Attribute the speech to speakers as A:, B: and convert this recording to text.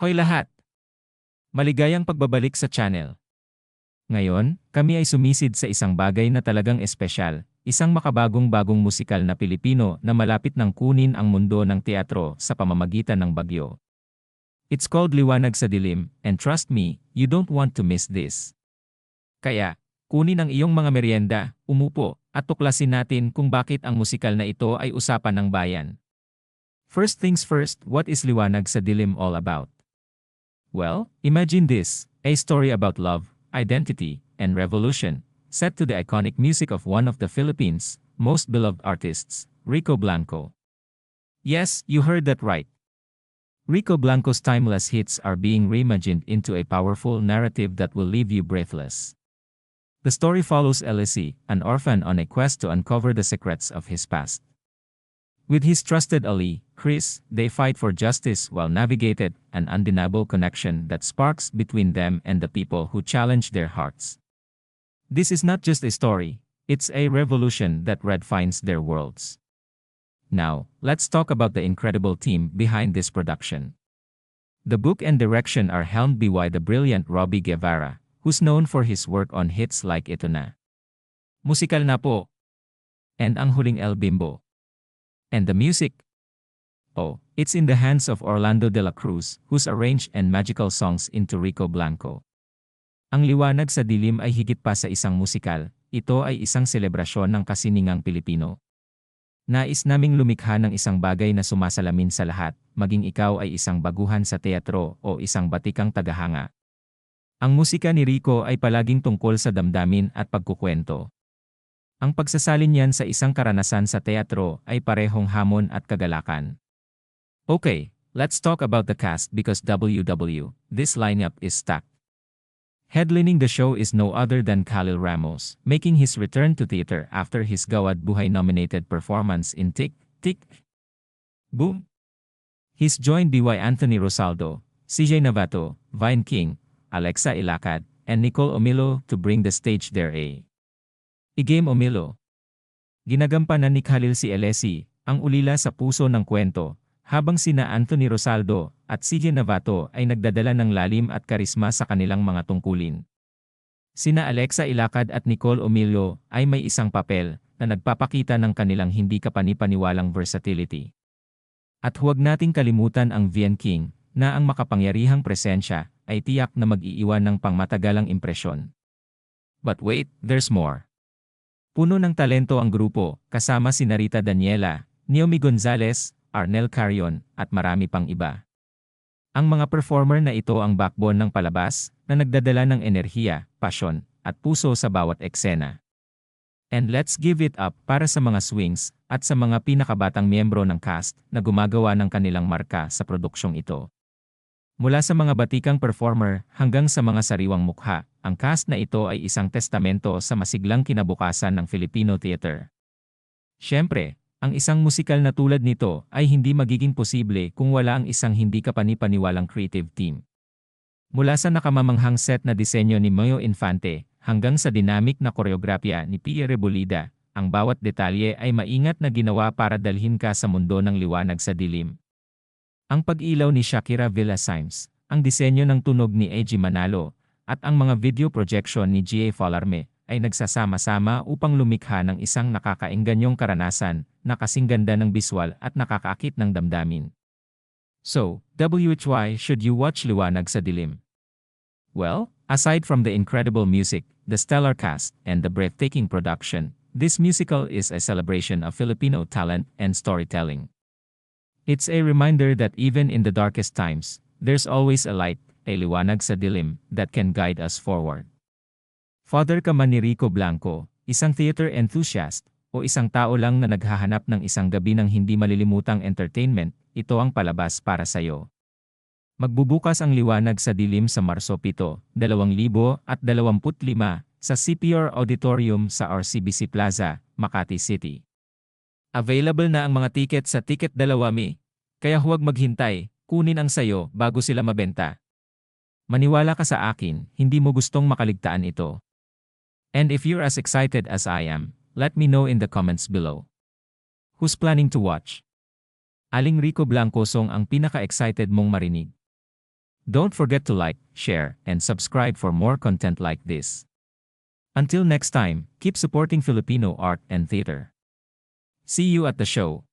A: Hoy lahat! Maligayang pagbabalik sa channel. Ngayon, kami ay sumisid sa isang bagay na talagang espesyal, isang makabagong-bagong musikal na Pilipino na malapit ng kunin ang mundo ng teatro sa pamamagitan ng bagyo. It's called Liwanag sa Dilim, and trust me, you don't want to miss this. Kaya, kunin ang iyong mga merienda, umupo, at tuklasin natin kung bakit ang musikal na ito ay usapan ng bayan. First things first, what is Liwanag sa Dilim all about? Well, imagine this, a story about love, identity, and revolution, set to the iconic music of one of the Philippines' most beloved artists, Rico Blanco. Yes, you heard that right. Rico Blanco's timeless hits are being reimagined into a powerful narrative that will leave you breathless. The story follows Elise, an orphan on a quest to uncover the secrets of his past. With his trusted ally, Chris, they fight for justice while navigated an undeniable connection that sparks between them and the people who challenge their hearts. This is not just a story, it's a revolution that redefines their worlds. Now, let's talk about the incredible team behind this production. The book and direction are helmed by the brilliant Robbie Guevara, who's known for his work on hits like Ito Na. Musikal na po. And Ang Huling El Bimbo. And the music? Oh, it's in the hands of Orlando de la Cruz, who's arranged and magical songs into Rico Blanco. Ang liwanag sa dilim ay higit pa sa isang musikal, ito ay isang selebrasyon ng kasiningang Pilipino. Nais naming lumikha ng isang bagay na sumasalamin sa lahat, maging ikaw ay isang baguhan sa teatro o isang batikang tagahanga. Ang musika ni Rico ay palaging tungkol sa damdamin at pagkukwento. Ang pagsasalin niyan sa isang karanasan sa teatro ay parehong hamon at kagalakan. Okay, let's talk about the cast because WW, this lineup is stacked. Headlining the show is no other than Khalil Ramos, making his return to theater after his Gawad Buhay nominated performance in Tick, Tick, Boom. He's joined by Anthony Rosaldo, CJ Navato, Vine King, Alexa Ilacad, and Nicole Omilo to bring the stage their A. Igame Omilo. Ginagampanan ni Khalil si Elesi, ang ulila sa puso ng kwento, habang sina Anthony Rosaldo at CJ Navato ay nagdadala ng lalim at karisma sa kanilang mga tungkulin. Sina Alexa Ilacad at Nicole Omilio ay may isang papel na nagpapakita ng kanilang hindi kapanipaniwalang versatility. At huwag nating kalimutan ang Vian King, na ang makapangyarihang presensya ay tiyak na mag-iiwan ng pangmatagalang impresyon. But wait, there's more. Puno ng talento ang grupo, kasama si Narita Daniela, Naomi Gonzalez, Arnel Carion, at marami pang iba. Ang mga performer na ito ang backbone ng palabas, na nagdadala ng enerhiya, pasyon, at puso sa bawat eksena. And let's give it up para sa mga swings, at sa mga pinakabatang miyembro ng cast na gumagawa ng kanilang marka sa produksyong ito. Mula sa mga batikang performer hanggang sa mga sariwang mukha, ang cast na ito ay isang testamento sa masiglang kinabukasan ng Filipino theater. Siyempre, ang isang musikal na tulad nito ay hindi magiging posible kung wala ang isang hindi kapanipaniwalang creative team. Mula sa nakamamanghang set na disenyo ni Moyo Infante, hanggang sa dynamic na koreografya ni Pierre Rebolida, ang bawat detalye ay maingat na ginawa para dalhin ka sa mundo ng liwanag sa dilim. Ang pag-ilaw ni Shakira Villasimes, ang disenyo ng tunog ni AG Manalo, at ang mga video projection ni G.A. Falarme ay nagsasama-sama upang lumikha ng isang nakakainganyong karanasan na kasing ganda ng biswal at nakakaakit ng damdamin. So, WHY should you watch Liwanag sa Dilim? Well, aside from the incredible music, the stellar cast, and the breathtaking production, this musical is a celebration of Filipino talent and storytelling. It's a reminder that even in the darkest times, there's always a light, a liwanag sa dilim, that can guide us forward. Father ka man ni Rico Blanco, isang theater enthusiast, o isang tao lang na naghahanap ng isang gabi ng hindi malilimutang entertainment, ito ang palabas para sa iyo. Magbubukas ang liwanag sa dilim sa Marso 7, 2025 sa CPR Auditorium sa RCBC Plaza, Makati City. Available na ang mga tiket sa Ticket Dalawami, kaya huwag maghintay, kunin ang sayo bago sila mabenta. Maniwala ka sa akin, hindi mo gustong makaligtaan ito. And if you're as excited as I am, let me know in the comments below. Who's planning to watch? Aling Rico Blanco song ang pinaka-excited mong marinig? Don't forget to like, share, and subscribe for more content like this. Until next time, keep supporting Filipino art and theater. See you at the show.